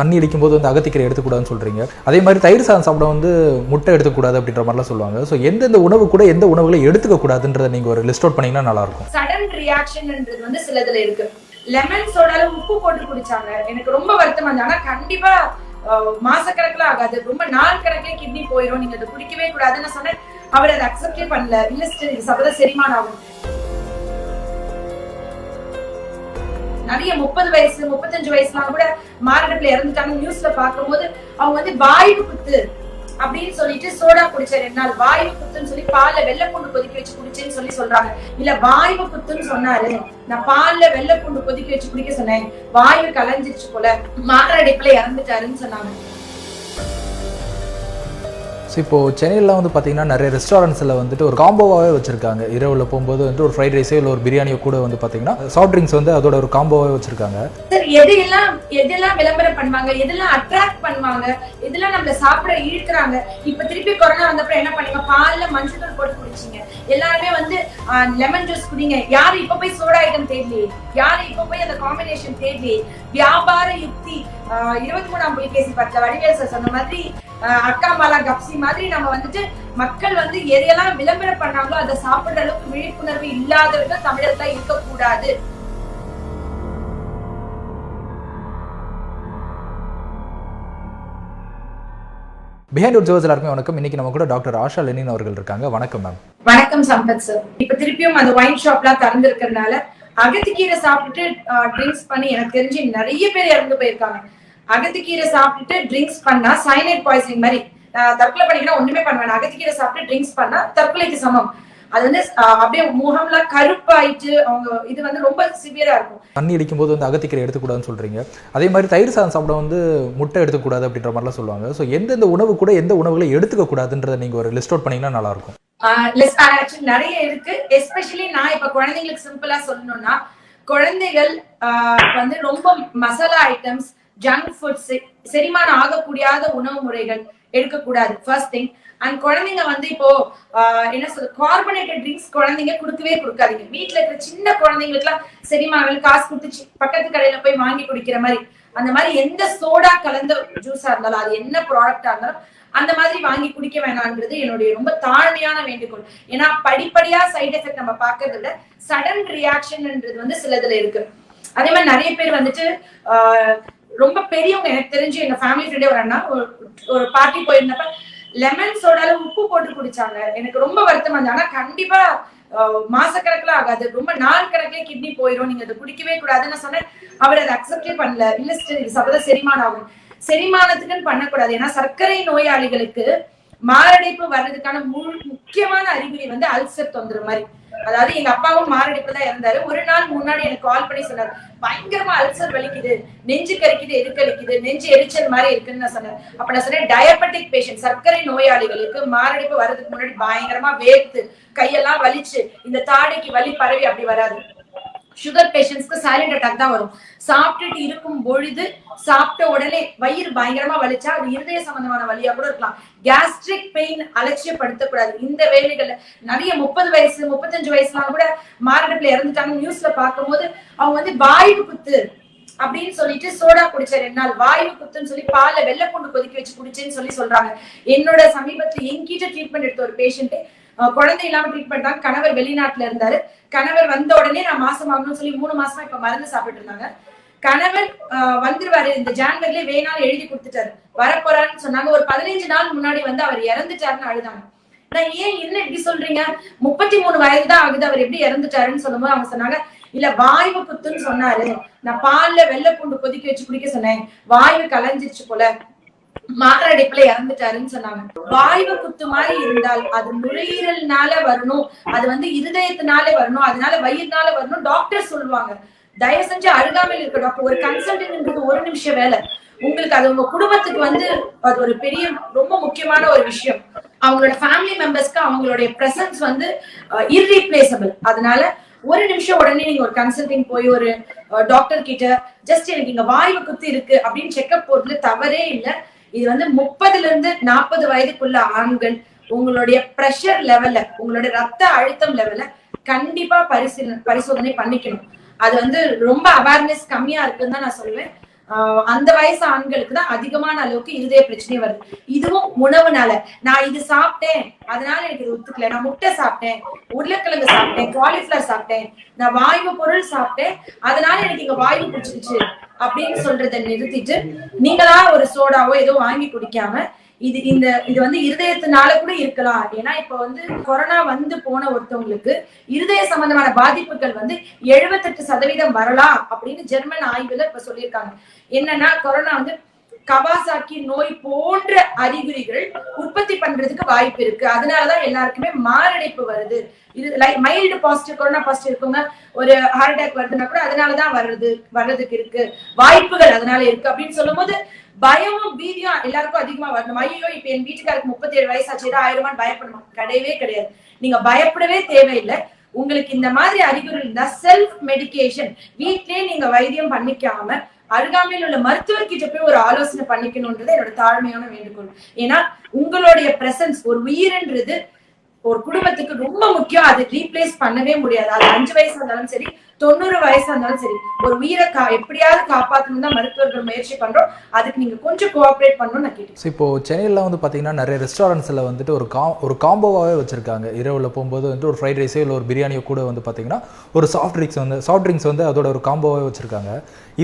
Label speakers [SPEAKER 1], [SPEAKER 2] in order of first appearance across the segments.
[SPEAKER 1] தண்ணி அடிக்கும்போது வந்து அகத்திக்கரை எடுத்துக்கூடாதுன்னு சொல்றீங்க. அதே மாதிரி தயிர் சாதம் சாப்பிட வந்து முட்டை எடுத்துக்கூடாது அப்படின்ற மாதிரிலாம் சொல்லுவாங்க. ஸோ எந்தெந்த உணவு கூட எந்த உணவுகளை எடுத்துக்க கூடாதுன்றதை நீங்க ஒரு லிஸ்ட் அவுட் பண்ணீங்கன்னா நல்லா இருக்கும்
[SPEAKER 2] சடன் ரியாக்ஷன்ன்றது வந்து சிலதுல இருக்கு. லெமன் சோடால உப்பு போட்டு குடிச்சாங்க. எனக்கு ரொம்ப வருத்தம் இருந்தது. ஆனா கண்டிப்பா மாசக்கணக்கில் ஆகாது. ரொம்ப நாள் கணக்கே கிட்னி போயிடும் நீங்க அதை குடிக்கவே கூடாதுன்னு சொன்னேன். அவர் அதை அக்செப்டே பண்ணல. இல்ல sister, செரிமானம் ஆகும். நிறைய முப்பது வயசு முப்பத்தஞ்சு வயசுலாம் கூட மாரடைப்புல இறந்துட்டாங்க. நியூஸ்ல பார்க்கும்போது அவங்க வந்து வாயு குத்து அப்படின்னு சொல்லிட்டு சோடா குடிச்ச ரெண்டு நாள். வாயு குத்துன்னு சொல்லி பால்ல வெள்ளைப்பூண்டு கொதிக்க வச்சு குடிச்சேன்னு சொல்லி சொல்றாங்க. இல்ல வாயு குத்துன்னு சொன்னாரு. நான் பால்ல வெள்ளைப்பூண்டு கொதிக்க வச்சு குடிக்க சொன்னேன். வாயு கலைஞ்சிருச்சு போல. மாரடைப்புல இறந்துட்டாருன்னு சொன்னாங்க.
[SPEAKER 1] ஸோ இப்போ சென்னையில் வந்து பார்த்தீங்கன்னா நிறைய ரெஸ்டாரண்ட்ஸில் வந்துட்டு ஒரு காம்போவாகவே வச்சிருக்காங்க. இரவில் போகும்போது வந்து ஒரு ஃப்ரைட் ரைஸோ இல்லை ஒரு பிரியாணியோ கூட வந்து பார்த்தீங்கன்னா சாஃப்ட் ட்ரிங்க்ஸ் வந்து அதோட ஒரு காம்போவாகவே வச்சிருக்காங்க.
[SPEAKER 2] சார் எதையெல்லாம் எதெல்லாம் விளம்பரம் பண்ணுவாங்க? எதெல்லாம் அட்ராக்ட் பண்ணுவாங்க? எதெல்லாம் நம்மள சாப்பிட இழுக்கிறாங்க இப்போ திருப்பி கொரோனா வந்தப்பறம் என்ன பண்ணீங்க? பாலில் மஞ்சள் தூள் போட்டு குடிச்சிங்க. எல்லாருமே வந்து லெமன் ஜூஸ் குடிங்க. யாரு இப்போ போய் சோடா ஐட்டம் தேடலையே? யாரு இப்போ போய் அந்த காம்பினேஷன் தேடலையே? வியாபார யுக்தி இருபத்தி மூணாம் புலிகேசி படத்துல வடிவேல் சார் சொன்ன மாதிரி அக்கா மாலா கப்சி மாதிரி நம்ம வந்துட்டு மக்கள் வந்து எதையெல்லாம் விளம்பரம் பண்ணாங்களோ அதை சாப்பிடுற அளவுக்கு விழிப்புணர்வு இல்லாதவர்கள் தமிழர்கள் இருக்கக்கூடாது.
[SPEAKER 1] பிஹைண்ட் ஒரு ஜோஸ் எல்லாருமே வணக்கம். இன்னைக்கு நம்ம கூட டாக்டர் ஆஷா லெனின் அவர்கள் இருக்காங்க. வணக்கம் மேம்
[SPEAKER 2] வணக்கம் சம்பத் சார். இப்ப திருப்பியும் அந்த ஒயின் ஷாப்லாம் திறந்திருக்கிறதுனால அகத்துக்கீரை சாப்பிட்டுட்டு ட்ரிங்க்ஸ் பண்ணி எனக்கு தெரிஞ்சு நிறைய பேர் இறந்து போயிருக்காங்க. அகத்துக்கீரை சாப்பிட்டுட்டு ட்ரிங்க்ஸ் பண்ணா சைனைட் பாய்சனிங் மாதிரி தற்கொலை பண்ணிக்கினா ஒண்ணுமே பண்ண வேணாம். சாப்பிட்டு ட்ரிங்க்ஸ் பண்ணா தற்கொலைக்கு சமம். அது வந்து அப்படியே முகம்லாம் கருப்பாயிட்டு அவங்க இது வந்து ரொம்ப சிவியரா இருக்கும்.
[SPEAKER 1] தண்ணி அடிக்கும்போது வந்து அகத்திக்கீரை எடுத்துக்கூடாதுன்னு சொல்றீங்க. அதே மாதிரி தயிர் சாதம் சாப்பிட வந்து முட்டை எடுத்துக்கூடாது அப்படின்ற மாதிரிலாம் சொல்லுவாங்க. ஸோ எந்தெந்த உணவு கூட எந்த உணவுகளை எடுத்துக்க கூடாதுன்றதை நீங்க ஒரு லிஸ்ட் அவுட் பண்ணீங்கன்னா நல்லா இருக்கும்.
[SPEAKER 2] ஆக்சுவலி நிறைய இருக்கு. எஸ்பெஷலி நான் இப்ப குழந்தைங்களுக்கு சிம்பிளா சொல்லணும்னா குழந்தைகள் ஆஹ் வந்து ரொம்ப மசாலா ஐட்டம்ஸ் ஜங்க் ஃபுட்ஸ் செரிமானம் ஆகக்கூடியாத உணவு முறைகள் எடுக்கக்கூடாது. ஃபர்ஸ்ட் திங் அண்ட் குழந்தைங்க வந்து இப்போ ஆஹ் என்ன சொல்றது கார்பனேட்டட் ட்ரிங்க்ஸ் குழந்தைங்க கொடுக்கவே கொடுக்காதீங்க. வீட்ல இருக்கிற சின்ன குழந்தைங்களுக்குலாம் செரிமானம் காசு கொடுத்து பக்கத்து கடையில போய் வாங்கி குடிக்கிற மாதிரி அந்த மாதிரி எந்த சோடா கலந்த ஜூஸா இருந்தாலும் அது என்ன ப்ராடக்டா இருந்தாலும் அந்த மாதிரி வாங்கி குடிக்க வேணாங்கிறது என்னுடைய ரொம்ப தாழ்மையான வேண்டுகோள். ஏன்னா படிப்படியா சைடு எஃபெக்ட் நம்ம பாக்குறத விட சடன் ரியாக்ஷன்ன்றது வந்து சிலதுல இருக்கு. அதே மாதிரி நிறைய பேர் வந்துட்டு ரொம்ப பெரியவங்க எனக்கு தெரிஞ்சு எங்க ஃபேமிலி ஃப்ரெண்டே ஒரு அண்ணா ஒரு- ஒரு பார்ட்டி போயிருந்தப்ப லெமன் சோடால உப்பு போட்டு குடிச்சாங்க. எனக்கு ரொம்ப வருத்தமா இருந்தது. ஆனா கண்டிப்பா மாசக்கணக்கில் மாசக்கணக்குல ஆகாது. ரொம்ப நாள் கணக்குல கிட்னி போயிடும் நீங்க அதை குடிக்கவே கூடாதுன்னு சொன்னேன். அவர் அதை அக்செப்டே பண்ணல. இல்ல sister, இது சாப்பிட்டா செரிமானம் ஆகும். செரிமானத்துக்குன்னு பண்ணக்கூடாது. ஏன்னா சர்க்கரை நோயாளிகளுக்கு மாரடைப்பு வர்றதுக்கான முழு முக்கியமான அறிகுறி வந்து அல்சர் தொந்தரவு மாதிரி. அதாவது எங்க அப்பாவும் மாரடைப்பு தான் இருந்தாரு ஒரு நாள் முன்னாடி எனக்கு கால் பண்ணி சொன்னார். பயங்கரமா அல்சர் வலிக்குது. நெஞ்சு கறிக்குது எது நெஞ்சு எரிச்சல் மாதிரி இருக்குன்னு நான் சொன்னேன். அப்ப நான் சொன்னேன் டயபெட்டிக் பேஷண்ட் சர்க்கரை நோயாளிகளுக்கு மாரடைப்பு வர்றதுக்கு முன்னாடி பயங்கரமா வேர்த்து கையெல்லாம் வலிச்சு இந்த தாடைக்கு வலி பரவி அப்படி வராது. சுகர் பேஷண்ட்ஸ்க்கு சைலண்ட் அட்டாக் தான் வரும். சாப்பிட்டுட்டு இருக்கும் பொழுது சாப்பிட்ட உடனே வயிறு பயங்கரமா வலிச்சா அது இருதய சம்பந்தமான வழியா கூட இருக்கலாம். கேஸ்ட்ரிக் பெயின் அலட்சியப்படுத்தக்கூடாது. இந்த வேலைகள்ல நிறைய முப்பது வயசு முப்பத்தஞ்சு வயசுலாம் கூட மாரடைப்புல இறந்துட்டாங்க நியூஸ்ல பார்க்கும்போது அவங்க வந்து வாயு குத்து அப்படின்னு சொல்லிட்டு சோடா குடிச்ச ரெண்டு நாள் வாயு குத்துன்னு சொல்லி பால்ல வெள்ளைப்பூண்டு கொதிக்க வச்சு குடிச்சேன்னு சொல்லி சொல்றாங்க. என்னோட சமீபத்துல என்கிட்ட ட்ரீட்மெண்ட் எடுத்த ஒரு பேஷண்ட் குழந்தை இல்லாம ட்ரீட்மெண்ட் தான் கணவர் வெளிநாட்டுல இருந்தாரு. கணவர் வந்த உடனே நான் மாசம் ஆகணும்னு சொல்லி மூணு மாசமா இப்ப மருந்து சாப்பிட்டு இருந்தாங்க. கணவர் ஆஹ், வந்துருவாரு. இந்த ஜான்வரில வேணாலும் எழுதி கொடுத்துட்டாரு. வரப்போறாருன்னு சொன்னாங்க. ஒரு பதினைஞ்சு நாள் முன்னாடி வந்து அவர் இறந்துட்டாருன்னு அழுதாங்க. நான் ஏன் என்ன இப்படி சொல்றீங்க? முப்பத்தி மூணு வயது தான் ஆகுது. அவர் எப்படி இறந்துட்டாருன்னு சொல்லும்போது அவங்க சொன்னாங்க இல்ல வாய்வு குத்துன்னு சொன்னாரு. நான் பால்ல வெள்ளைப்பூண்டு கொதிக்க வச்சு குடிக்க சொன்னேன். வாய்வு கலைஞ்சிருச்சு போல. மாரடைப்புல இறந்துட்டாருன்னு சொன்னாங்க. வாய்வு குத்து மாதிரி இருந்தால் அது நுரையீரல்னால வரணும். அது வந்து இருதயத்தினாலே வரணும். அதனால வயிறுனால வரணும். டாக்டர் சொல்லுவாங்க. தயவு செஞ்சு அருகாமையில் இருக்க டாக்டர் ஒரு கன்சல்டன்ட்ன்றது ஒரு நிமிஷம் வேலை. உங்களுக்கு அது உங்க குடும்பத்துக்கு வந்து அது ஒரு பெரிய ரொம்ப முக்கியமான ஒரு விஷயம். அவங்களோட ஃபேமிலி மெம்பர்ஸ்க்கு அவங்களுடைய பிரசன்ஸ் வந்து இர்ரீப்ளேசபிள் அதனால ஒரு நிமிஷம் உடனே நீங்க ஒரு கன்சல்டிங் போய் ஒரு டாக்டர் கிட்ட ஜஸ்ட் எனக்கு இங்க வாய்வு குத்து இருக்கு. அப்படின்னு செக்அப் போறதுல தவறே இல்லை. இது வந்து முப்பதுல இருந்து நாற்பது வயதுக்குள்ள ஆண்கள் உங்களுடைய பிரஷர் லெவல்ல உங்களுடைய ரத்த அழுத்தம் லெவல்ல கண்டிப்பா பரிசீலனை பரிசோதனை பண்ணிக்கணும். அது வந்து ரொம்ப அவேர்னஸ் கம்மியா இருக்குன்னு தான் நான் சொல்லுவேன். ஆஹ் அந்த வயசு ஆண்களுக்கு தான் அதிகமான அளவுக்கு இருதய பிரச்சனை வருது. இதுவும் உணவுனால. நான் இது சாப்பிட்டேன். அதனால எனக்கு இது ஒத்துக்கல. நான் முட்டை சாப்பிட்டேன். உருளைக்கிழங்கு சாப்பிட்டேன். காலிஃபிளவர் சாப்பிட்டேன். நான் வாய்வு பொருள் சாப்பிட்டேன். அதனால எனக்கு இங்க வாய்வு பிடிச்சிருச்சு. அப்படின்னு சொல்றதை நிறுத்திட்டு நீங்களா ஒரு சோடாவோ ஏதோ வாங்கி குடிக்காம இது இந்த இது வந்து இருதயத்தினால கூட இருக்கலாம். ஏன்னா இப்ப வந்து கொரோனா வந்து போன ஒருத்தவங்களுக்கு இருதய சம்பந்தமான பாதிப்புகள் வந்து எழுபத்தெட்டு சதவீதம் வரலாம் அப்படின்னு ஜெர்மன் ஆய்வுல இப்ப சொல்லியிருக்காங்க. என்னன்னா கொரோனா வந்து கவாசாக்கி நோய் போன்ற அறிகுறிகள் உற்பத்தி பண்றதுக்கு வாய்ப்பு இருக்கு. அதனாலதான் எல்லாருக்குமே மாரடைப்பு வருது. இது மைல்டு பாசிட்டிவ் கொரோனா பாசிட்டிவ் இருக்கவங்க ஒரு ஹார்ட் அட்டாக் வருதுன்னா கூட அதனாலதான் வருது வர்றதுக்கு இருக்கு. வாய்ப்புகள் அதனால இருக்கு. அப்படின்னு சொல்லும்போது பயமும் பீதியும் எல்லாருக்கும் அதிகமா வரணும். ஐயோ இப்ப என் வீட்டுக்காருக்கு முப்பத்தி ஏழு ஆச்சுதான் ஆயிரம் ரூபாய் பயப்படணும். கிடையவே கிடையாது. நீங்க பயப்படவே தேவையில்லை. உங்களுக்கு இந்த மாதிரி அறிகுறி இருந்தா செல்ஃப் மெடிக்கேஷன் வீட்லயே நீங்க வைத்தியம் பண்ணிக்காம அருகாமையில் உள்ள மருத்துவர்கிட்ட போய் ஒரு ஆலோசனை பண்ணிக்கணும்ன்றது என்னோட தாழ்மையான வேண்டுகோள். ஏன்னா உங்களுடைய பிரசன்ஸ் ஒரு உயிர்ன்றது ஒரு குடும்பத்துக்கு ரொம்ப முக்கியம். அது ரீப்ளேஸ் பண்ணவே முடியாது. அது அஞ்சு வயசா இருந்தாலும் சரி தொண்ணூறு வயசா இருந்தாலும் சரி ஒரு உயிரை கா எப்படியாவது காப்பாத்தணும் தான் மருத்துவர்கள் முயற்சி பண்றோம். அதுக்கு நீங்க கொஞ்சம் கோஆபரேட் பண்ணணும்னு நான் கேட்டேன்
[SPEAKER 1] இப்போ சென்னையில் வந்து பார்த்தீங்கன்னா நிறைய ரெஸ்டாரண்ட்ஸில் வந்துட்டு ஒரு கா ஒரு காம்போவாகவே வச்சுருக்காங்க. இரவில் போகும்போது வந்துட்டு ஒரு ஃப்ரைட் ரைஸோ இல்லை ஒரு பிரியாணியோ கூட வந்து பார்த்தீங்கன்னா ஒரு சாஃப்ட் ட்ரிங்க்ஸ் வந்து சாஃப்ட் ட்ரிங்க்ஸ் வந்து அதோட ஒரு காம்போவாகவே வச்சுருக்காங்க.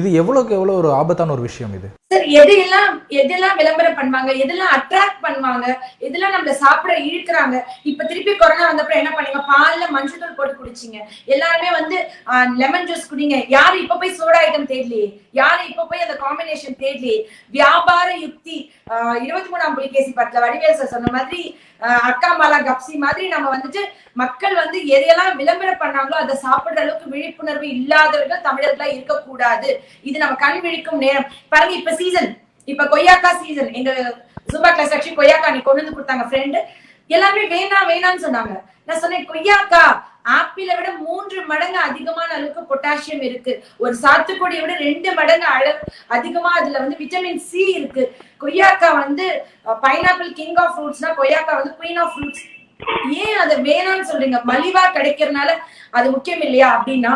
[SPEAKER 1] இது எவ்வளோக்கு எவ்வளோ ஒரு ஆபத்தான ஒரு விஷயம் இது?
[SPEAKER 2] சார் எதையெல்லாம் எதெல்லாம் விளம்பரம் பண்ணுவாங்க? எதெல்லாம் அட்ராக்ட் பண்ணுவாங்க? எதெல்லாம் நம்மள சாப்பிட இழுக்கிறாங்க? இப்ப திருப்பி கொரோனா வந்தப்ப என்ன பண்ணீங்க? பால்ல மஞ்சள் தூள் போட்டு குடிச்சீங்க. எல்லாருமே வந்து லெமன் ஜூஸ் குடிங்க. யாரு இப்ப போய் சோடா ஐட்டம் தேடலையே? யாரு இப்ப போய் அந்த காம்பினேஷன் தேடலையே? வியாபார யுக்தி. இருபத்தி மூணாம் புலிகேசி படத்துல வடிவேல் சார் சொன்ன மாதிரி அக்கா மாலா கப்சி மாதிரி நம்ம வந்துட்டு மக்கள் வந்து எதையெல்லாம் விளம்பரம் பண்ணாங்களோ அதை சாப்பிடுற அளவுக்கு விழிப்புணர்வு இல்லாதவர்கள் தமிழர்களா இருக்கக்கூடாது. இது நம்ம கண் விழிக்கும் நேரம். பாருங்க இப்ப சீசன் இப்ப கொய்யாக்கா சீசன் எங்க ஜூபா கிளாஸ் ஆக்சுவலி கொய்யாக்கா நீ கொண்டு வந்து கொடுத்தாங்க ஃப்ரெண்டு எல்லாருமே வேணாம் வேணாம்னு சொன்னாங்க. நான் சொன்னேன் கொய்யாக்கா ஆப்பிளை விட மூன்று மடங்கு அதிகமான அளவுக்கு பொட்டாசியம் இருக்கு. ஒரு சாத்துக்குடியை விட ரெண்டு மடங்கு அள அதிகமா அதுல வந்து விட்டமின் சி இருக்கு. கொய்யாக்கா வந்து பைனாப்பிள் கிங் ஆஃப் ஃப்ரூட்ஸ்னா கொய்யாக்கா வந்து குயின் ஆஃப் ஃப்ரூட்ஸ் ஏன் அதை வேணாம்னு சொல்றீங்க? மலிவா கிடைக்கிறதுனால அது முக்கியம் இல்லையா? அப்படின்னா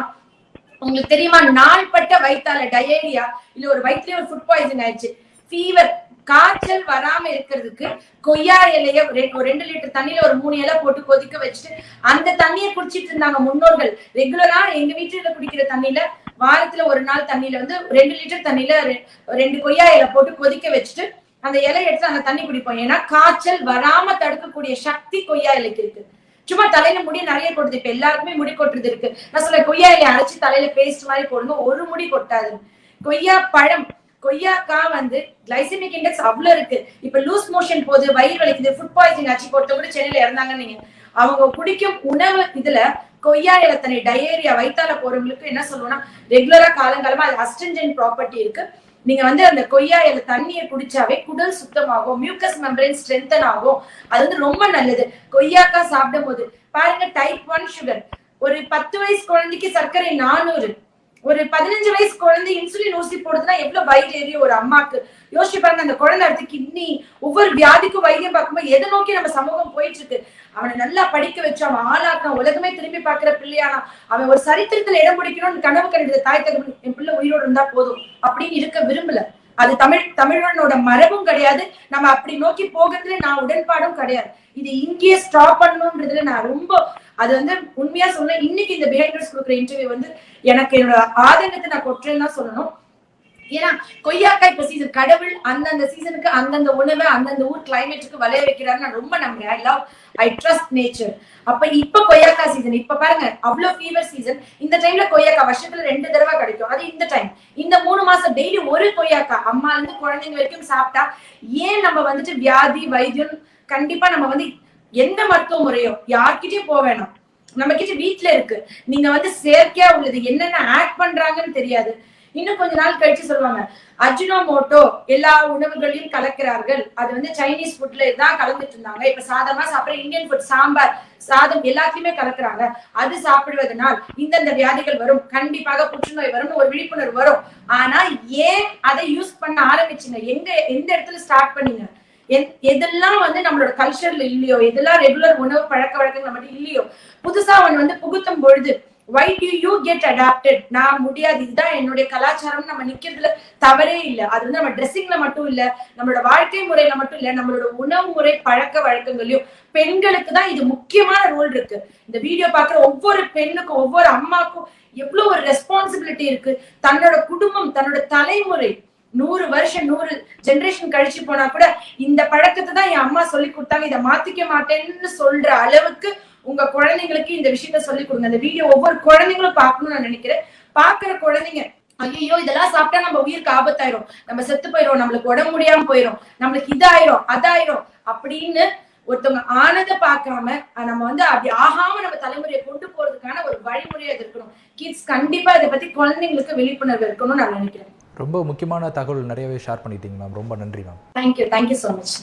[SPEAKER 2] உங்களுக்கு தெரியுமா? நாள்பட்ட வயிற்றால டயேரியா இல்ல ஒரு வயிற்றுலயே ஒரு ஃபுட் பாய்சன் ஆயிடுச்சு. ஃபீவர் காய்ச்சல் வராம இருக்கிறதுக்கு கொய்யா இலைய ஒரு ரெண்டு லிட்டர் தண்ணியில ஒரு மூணு இலை போட்டு கொதிக்க வச்சுட்டு அந்த தண்ணியை குடிச்சிட்டு இருந்தாங்க முன்னோர்கள். ரெகுலரா எங்க வீட்டுல குடிக்கிற தண்ணியில வாரத்துல ஒரு நாள் தண்ணியில வந்து ரெண்டு லிட்டர் தண்ணியில ரெண்டு கொய்யா இலை போட்டு கொதிக்க வச்சுட்டு அந்த இலை எடுத்து அந்த தண்ணி குடிப்போம். ஏன்னா காய்ச்சல் வராம தடுக்கக்கூடிய சக்தி கொய்யா இலைக்கு இருக்கு. சும்மா தலையில முடி நிறைய கொட்டுது. இப்ப எல்லாருக்குமே முடி கொட்டுறது இருக்கு. நான் சொல்ல கொய்யா இலையை அரைச்சு தலையில பேஸ்ட் மாதிரி போடுங்க. ஒரு முடி கொட்டாது. கொய்யா பழம் கொய்யாக்கா வந்து கிளைசிமிக் இண்டெக்ஸ் அவ்வளவு இருக்கு. இப்ப லூஸ் மோஷன் போகுது வயிறு வலிக்குது ஃபுட் பாய்சன் ஆச்சு ஒருத்தவங்க கூட சென்னையில இறந்தாங்கன்னு நீங்க அவங்க குடிக்கும் உணவு இதுல கொய்யா இலத்தனை டயேரியா வயிற்றால போறவங்களுக்கு என்ன சொல்லுவோம்னா ரெகுலரா காலங்காலமா அது அஸ்டன்ஜன் ப்ராப்பர்ட்டி இருக்கு. நீங்க வந்து அந்த கொய்யா இலை தண்ணியை குடிச்சாவே குடல் சுத்தமாகும் மியூக்கஸ் மெம்பரேன் ஸ்ட்ரென்தன் ஆகும். அது வந்து ரொம்ப நல்லது. கொய்யாக்கா சாப்பிடும் போது பாருங்க டைப் ஒன் சுகர் ஒரு பத்து வயசு குழந்தைக்கு சர்க்கரை நானூறு. ஒரு பதினஞ்சு வயசு குழந்தை இன்சுலின் ஊசி போடுதுன்னா எவ்வளவு வயிறு ஏறி ஒரு அம்மாக்கு? யோசிச்சு பாருங்க அந்த குழந்தை அடுத்து கிட்னி ஒவ்வொரு வியாதிக்கும் வைத்தியம் பார்க்கும்போது எதை நோக்கி நம்ம சமூகம் போயிட்டு இருக்கு அவனை நல்லா படிக்க வச்சு அவன் ஆளாக்கான் உலகமே திரும்பி பார்க்கிற பிள்ளையானா அவன் ஒரு சரித்திரத்துல இடம் பிடிக்கணும்னு கனவு கண்டு தாய் தகவல் என் பிள்ளை உயிரோடு இருந்தா போதும் அப்படின்னு இருக்க விரும்பல. அது தமிழ் தமிழனோட மரபும் கிடையாது. நம்ம அப்படி நோக்கி போகிறதுல நான் உடன்பாடும் கிடையாது. இது இங்கேயே ஸ்டாப் பண்ணணும்ன்றதுல நான் ரொம்ப அது வந்து உண்மையா சொன்னேன் இன்னைக்கு இந்த பிஹைண்டர்ஸ் கொடுக்குற இன்டர்வியூ வந்து எனக்கு என்னோட ஆதங்கத்தை நான் கொட்டுறேன்னு தான் சொல்லணும். ஏன்னா கொய்யாக்காய் இப்ப சீசன் கடவுள் அந்தந்த சீசனுக்கு அந்தந்த உணவை அந்தந்த ஊர் கிளைமேட்டுக்கு விளைய வைக்கிறாரு நான் ரொம்ப நம்புறேன். I love I trust nature அப்ப இப்ப கொய்யாக்காய் சீசன் இப்ப பாருங்க அவ்வளவு ஃபீவர் சீசன் இந்த டைம்ல கொய்யாக்காய் வருஷத்துல ரெண்டு தடவை கிடைக்கும். அது இந்த டைம் இந்த மூணு மாசம் டெய்லி ஒரு கொய்யாக்கா அம்மா இருந்து குழந்தைங்க வரைக்கும் சாப்பிட்டா ஏன் நம்ம வந்துட்டு வியாதி வைத்தியம் கண்டிப்பா நம்ம வந்து எந்த மருத்துவ முறையோ யார்கிட்டயும் போக வேணாம். நம்ம கிட்ட வீட்டுல இருக்கு. நீங்க வந்து செயற்கையா உள்ளது என்னென்ன ஆட் பண்றாங்கன்னு தெரியாது. இன்னும் கொஞ்ச நாள் கழிச்சு சொல்லுவாங்க அஜினோமோட்டோ எல்லா உணவுகளையும் கலக்கிறார்கள். அது வந்து சைனீஸ் ஃபுட்ல தான் கலந்துட்டு இருந்தாங்க. இப்ப சாதமா சாப்பிடுற இந்தியன் ஃபுட் சாம்பார் சாதம் எல்லாத்தையுமே கலக்குறாங்க. அது சாப்பிடுவதனால் இந்தந்த வியாதிகள் வரும். கண்டிப்பாக புற்றுநோய் வரும்னு ஒரு விழிப்புணர்வு வரும். ஆனா ஏன் அதை யூஸ் பண்ண ஆரம்பிச்சுங்க? எங்க எந்த இடத்துல ஸ்டார்ட் பண்ணீங்க? எதெல்லாம் வந்து நம்மளோட கல்ச்சர்ல இல்லையோ எதெல்லாம் ரெகுலர் உணவு பழக்க வழக்கம் மட்டும் இல்லையோ புதுசா ஒண்ணு வந்து புகுத்தும் பொழுது why do you get adapted நான் முடியாது. இதுதான் என்னுடைய கலாச்சாரம் நம்ம நிக்கிறதுல தவறே இல்லை. அது வந்து நம்ம ட்ரெஸ்ஸிங்ல மட்டும் இல்ல நம்மளோட வாழ்க்கை முறையில மட்டும் இல்ல நம்மளோட உணவு முறை பழக்க வழக்கங்களையும் பெண்களுக்கு தான் இது முக்கியமான ரோல் இருக்கு. இந்த வீடியோ பாக்குற ஒவ்வொரு பெண்ணுக்கும் ஒவ்வொரு அம்மாக்கும் எவ்வளவு ஒரு ரெஸ்பான்சிபிலிட்டி இருக்கு. தன்னோட குடும்பம் தன்னோட தலைமுறை நூறு வருஷம் நூறு ஜெனரேஷன் கழிச்சு போனா கூட இந்த பழக்கத்தை தான் என் அம்மா சொல்லி கொடுத்தாங்க. இதை மாத்திக்க மாட்டேன்னு சொல்ற அளவுக்கு உங்க குழந்தைங்களுக்கு இந்த விஷயத்த சொல்லி கொடுங்க. இந்த வீடியோ ஒவ்வொரு குழந்தைங்களும் பார்க்கணும்னு நான் நினைக்கிறேன். பாக்குற குழந்தைங்க ஐயோ இதெல்லாம் சாப்பிட்டா நம்ம உயிருக்கு ஆபத்தாயிரும். நம்ம செத்து போயிரும் நம்மளுக்கு உடம்பு முடியாம போயிரும் நம்மளுக்கு இதாயிரும் அதாயிரும் அப்படின்னு ஒருத்தவங்க ஆனதை பார்க்காம நம்ம வந்து அப்படி ஆகாம நம்ம தலைமுறையை கொண்டு போறதுக்கான ஒரு வழிமுறை இருக்கணும். கிட்ஸ் கண்டிப்பா இதை பத்தி குழந்தைங்களுக்கு விழிப்புணர்வு இருக்கணும்னு நான் நினைக்கிறேன்.
[SPEAKER 1] ரொம்ப முக்கியமான தகவல் நிறையவே ஷேர் பண்ணிட்டீங்க மேம் ரொம்ப நன்றி ma'am
[SPEAKER 2] thank you thank you so much